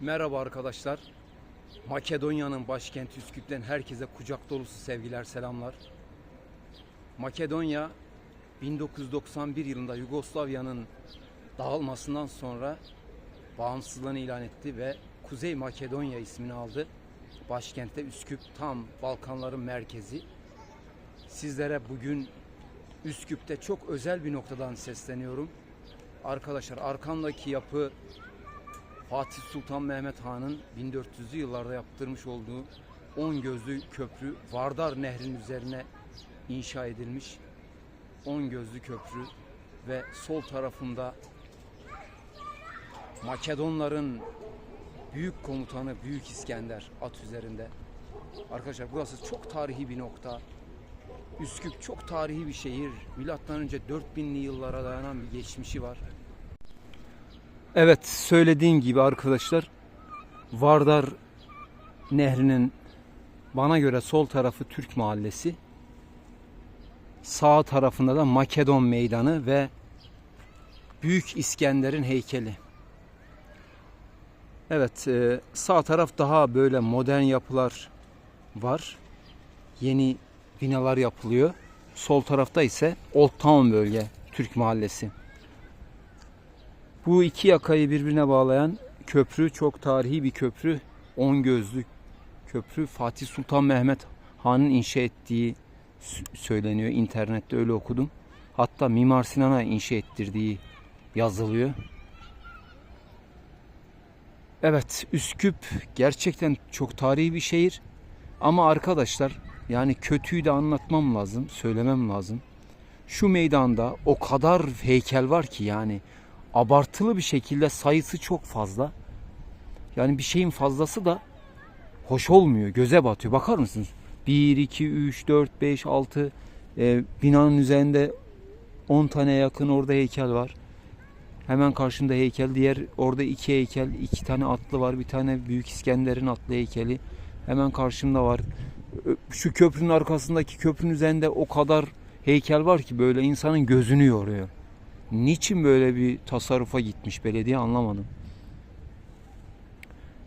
Merhaba arkadaşlar. Makedonya'nın başkenti Üsküp'ten herkese kucak dolusu sevgiler, selamlar. Makedonya 1991 yılında Yugoslavya'nın dağılmasından sonra bağımsızlığını ilan etti ve Kuzey Makedonya ismini aldı. Başkentte Üsküp tam Balkanların merkezi. Sizlere bugün Üsküp'te çok özel bir noktadan sesleniyorum. Arkadaşlar arkamdaki yapı Fatih Sultan Mehmet Han'ın 1400'lü yıllarda yaptırmış olduğu 10 gözlü köprü Vardar Nehri'nin üzerine inşa edilmiş 10 gözlü köprü ve sol tarafında Makedonların büyük komutanı Büyük İskender at üzerinde. Arkadaşlar burası çok tarihi bir nokta. Üsküp çok tarihi bir şehir. Milattan önce 4000'li yıllara dayanan bir geçmişi var. Evet söylediğim gibi arkadaşlar Vardar Nehri'nin bana göre sol tarafı Türk Mahallesi. Sağ tarafında da Makedon Meydanı ve Büyük İskender'in heykeli. Evet e, sağ taraf daha böyle modern yapılar var. Yeni binalar yapılıyor. Sol tarafta ise Old Town bölge Türk Mahallesi. Bu iki yakayı birbirine bağlayan köprü çok tarihi bir köprü. On gözlü köprü Fatih Sultan Mehmet Han'ın inşa ettiği söyleniyor. İnternette öyle okudum. Hatta Mimar Sinan'a inşa ettirdiği yazılıyor. Evet Üsküp gerçekten çok tarihi bir şehir. Ama arkadaşlar yani kötüyü de anlatmam lazım, söylemem lazım. Şu meydanda o kadar heykel var ki yani abartılı bir şekilde sayısı çok fazla. Yani bir şeyin fazlası da hoş olmuyor. Göze batıyor. Bakar mısınız? 1, 2, 3, 4, 5, 6 e, binanın üzerinde 10 tane yakın orada heykel var. Hemen karşında heykel. Diğer orada iki heykel. iki tane atlı var. Bir tane Büyük İskender'in atlı heykeli. Hemen karşımda var. Şu köprünün arkasındaki köprünün üzerinde o kadar heykel var ki böyle insanın gözünü yoruyor. Niçin böyle bir tasarrufa gitmiş belediye anlamadım.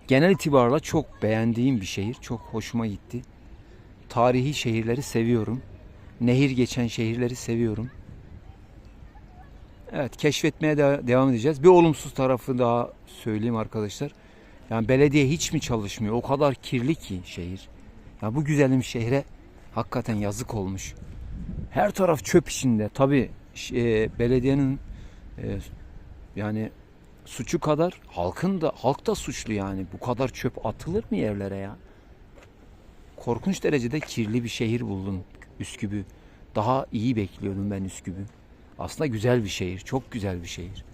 Genel itibarla çok beğendiğim bir şehir. Çok hoşuma gitti. Tarihi şehirleri seviyorum. Nehir geçen şehirleri seviyorum. Evet keşfetmeye de devam edeceğiz. Bir olumsuz tarafı daha söyleyeyim arkadaşlar. Yani belediye hiç mi çalışmıyor? O kadar kirli ki şehir. Ya bu güzelim şehre hakikaten yazık olmuş. Her taraf çöp içinde. Tabi belediyenin e, yani suçu kadar halkın da halk da suçlu yani. Bu kadar çöp atılır mı yerlere ya? Korkunç derecede kirli bir şehir buldum Üsküp'ü. Daha iyi bekliyordum ben Üsküp'ü. Aslında güzel bir şehir, çok güzel bir şehir.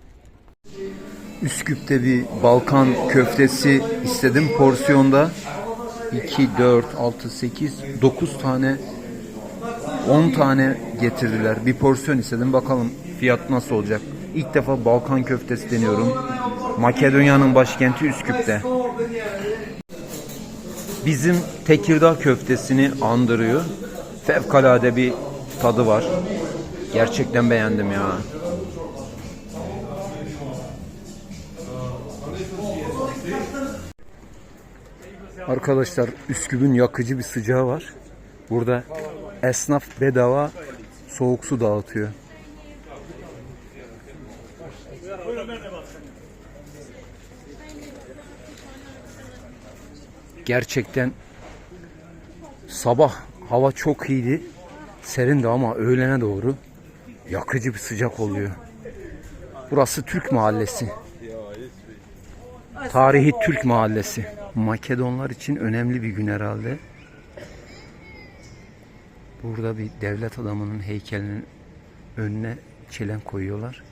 Üsküp'te bir Balkan köftesi istedim porsiyonda. 2, 4, 6, 8, 9 tane 10 tane getirdiler. Bir porsiyon istedim. Bakalım fiyat nasıl olacak. İlk defa Balkan köftesi deniyorum. Makedonya'nın başkenti Üsküp'te. Bizim Tekirdağ köftesini andırıyor. Fevkalade bir tadı var. Gerçekten beğendim ya. Arkadaşlar Üsküp'ün yakıcı bir sıcağı var. Burada esnaf bedava soğuk su dağıtıyor. Gerçekten sabah hava çok iyiydi. Serindi ama öğlene doğru yakıcı bir sıcak oluyor. Burası Türk Mahallesi. Tarihi Türk Mahallesi. Makedonlar için önemli bir gün herhalde. Burada bir devlet adamının heykelinin önüne çelen koyuyorlar.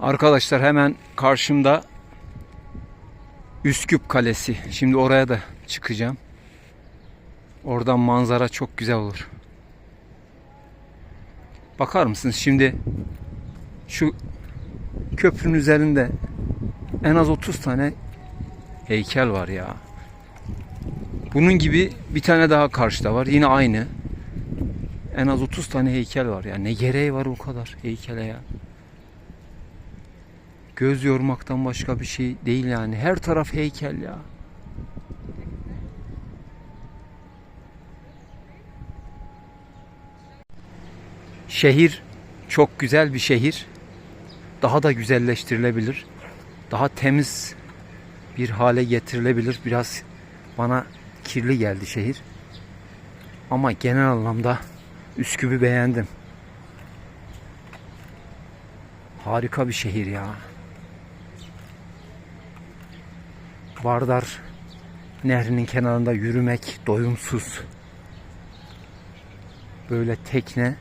Arkadaşlar hemen karşımda Üsküp Kalesi. Şimdi oraya da çıkacağım. Oradan manzara çok güzel olur. Bakar mısınız şimdi şu köprünün üzerinde en az 30 tane heykel var ya. Bunun gibi bir tane daha karşıda var. Yine aynı. En az 30 tane heykel var ya. Ne gereği var o kadar heykele ya. Göz yormaktan başka bir şey değil yani. Her taraf heykel ya. Şehir çok güzel bir şehir. Daha da güzelleştirilebilir. Daha temiz bir hale getirilebilir. Biraz bana kirli geldi şehir. Ama genel anlamda Üsküp'ü beğendim. Harika bir şehir ya. Vardar Nehri'nin kenarında yürümek doyumsuz. Böyle tekne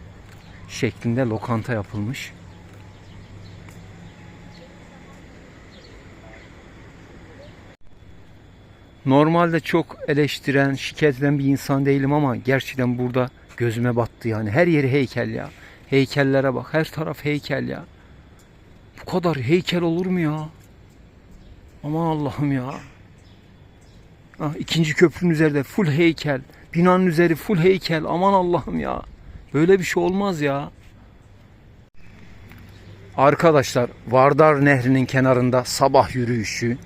şeklinde lokanta yapılmış. Normalde çok eleştiren, şikayet eden bir insan değilim ama gerçekten burada gözüme battı yani. Her yeri heykel ya. Heykellere bak. Her taraf heykel ya. Bu kadar heykel olur mu ya? Aman Allah'ım ya. Ah, ikinci köprünün üzerinde full heykel. Binanın üzeri full heykel. Aman Allah'ım ya. Böyle bir şey olmaz ya. Arkadaşlar Vardar Nehri'nin kenarında sabah yürüyüşü,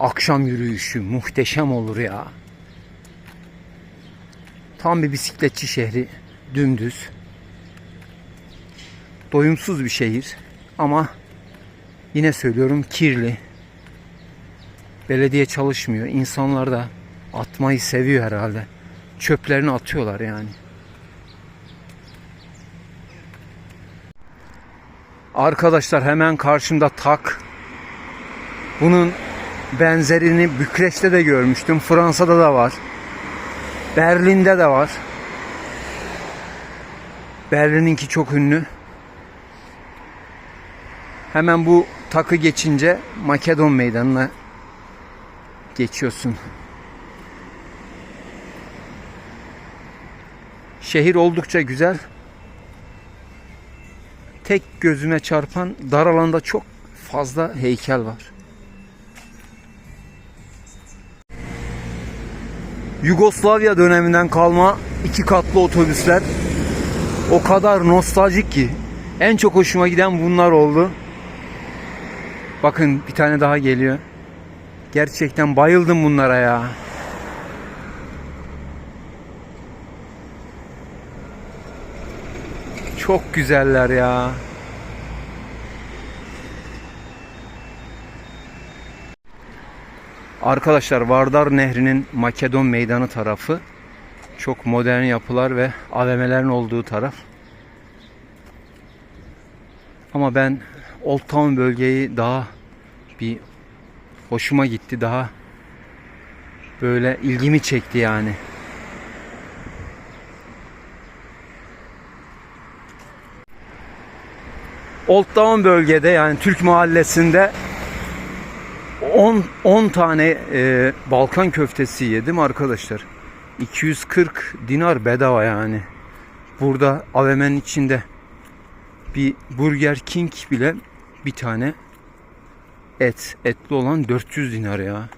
akşam yürüyüşü muhteşem olur ya. Tam bir bisikletçi şehri, dümdüz. Doyumsuz bir şehir ama yine söylüyorum kirli. Belediye çalışmıyor. İnsanlar da atmayı seviyor herhalde. Çöplerini atıyorlar yani. Arkadaşlar hemen karşımda tak. Bunun benzerini Bükreş'te de görmüştüm. Fransa'da da var. Berlin'de de var. Berlin'inki çok ünlü. Hemen bu takı geçince Makedon Meydanı'na geçiyorsun. Şehir oldukça güzel. Tek gözüme çarpan dar alanda çok fazla heykel var. Yugoslavya döneminden kalma iki katlı otobüsler o kadar nostaljik ki en çok hoşuma giden bunlar oldu. Bakın bir tane daha geliyor. Gerçekten bayıldım bunlara ya. Çok güzeller ya. Arkadaşlar Vardar Nehri'nin Makedon Meydanı tarafı çok modern yapılar ve AVM'lerin olduğu taraf. Ama ben Old Town bölgeyi daha bir hoşuma gitti. Daha böyle ilgimi çekti yani. Old Town bölgede yani Türk mahallesinde 10 10 tane e, Balkan köftesi yedim arkadaşlar. 240 dinar bedava yani. Burada AVM'nin içinde bir Burger King bile bir tane et. Etli olan 400 dinar ya.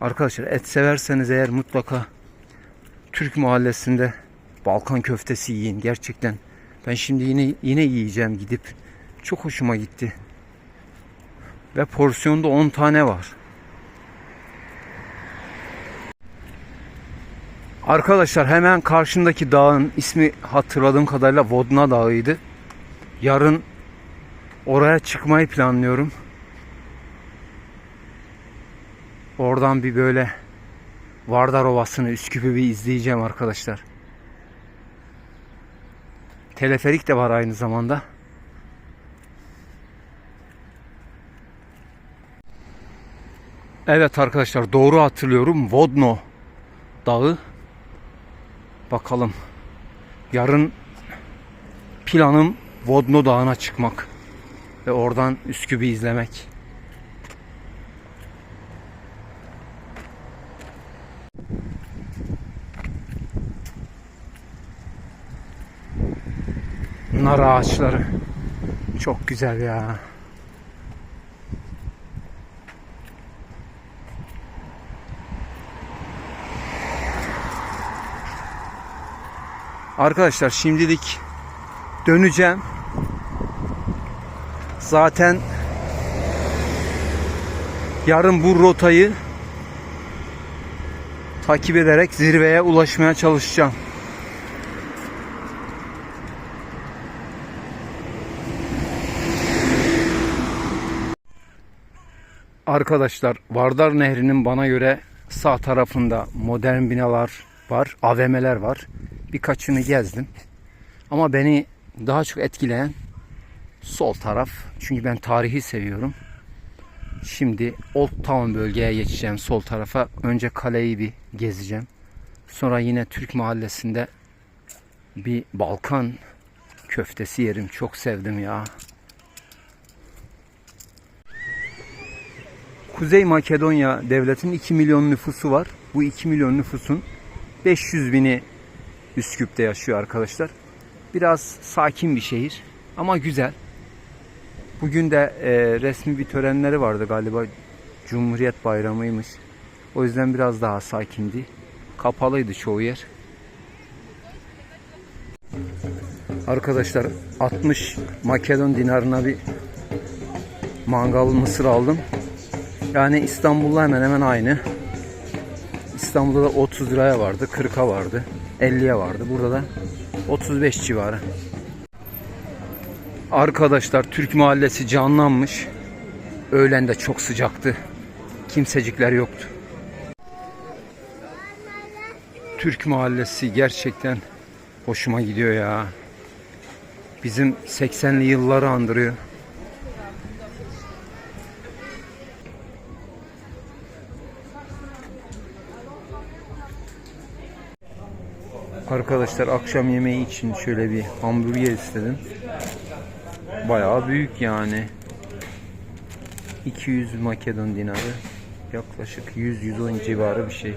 Arkadaşlar et severseniz eğer mutlaka Türk mahallesinde Balkan köftesi yiyin gerçekten. Ben şimdi yine yine yiyeceğim gidip. Çok hoşuma gitti. Ve porsiyonda 10 tane var. Arkadaşlar hemen karşımdaki dağın ismi hatırladığım kadarıyla Vodna Dağı'ydı. Yarın oraya çıkmayı planlıyorum. Oradan bir böyle Vardar Ovası'nı, Üsküp'ü bir izleyeceğim arkadaşlar. Teleferik de var aynı zamanda. Evet arkadaşlar doğru hatırlıyorum. Vodno Dağı. Bakalım. Yarın planım Vodno Dağı'na çıkmak. Ve oradan Üsküp'ü izlemek. Nar ağaçları. Çok güzel ya. Arkadaşlar şimdilik döneceğim. Zaten yarın bu rotayı takip ederek zirveye ulaşmaya çalışacağım. Arkadaşlar Vardar Nehri'nin bana göre sağ tarafında modern binalar var, AVM'ler var. Birkaçını gezdim. Ama beni daha çok etkileyen sol taraf. Çünkü ben tarihi seviyorum. Şimdi Old Town bölgeye geçeceğim sol tarafa. Önce kaleyi bir gezeceğim. Sonra yine Türk mahallesinde bir Balkan köftesi yerim. Çok sevdim ya. Kuzey Makedonya devletinin 2 milyon nüfusu var. Bu 2 milyon nüfusun 500 bini Üsküp'te yaşıyor arkadaşlar. Biraz sakin bir şehir ama güzel. Bugün de e, resmi bir törenleri vardı galiba. Cumhuriyet Bayramı'ymış. O yüzden biraz daha sakindi. Kapalıydı çoğu yer. Arkadaşlar 60 Makedon dinarına bir mangal mısır aldım. Yani İstanbul'la hemen hemen aynı. İstanbul'da da 30 liraya vardı, 40'a vardı, 50'ye vardı. Burada da 35 civarı. Arkadaşlar Türk mahallesi canlanmış. Öğlen de çok sıcaktı. Kimsecikler yoktu. Türk mahallesi gerçekten hoşuma gidiyor ya. Bizim 80'li yılları andırıyor. Arkadaşlar akşam yemeği için şöyle bir hamburger istedim. Bayağı büyük yani. 200 Makedon dinarı. Yaklaşık 100-110 civarı bir şey.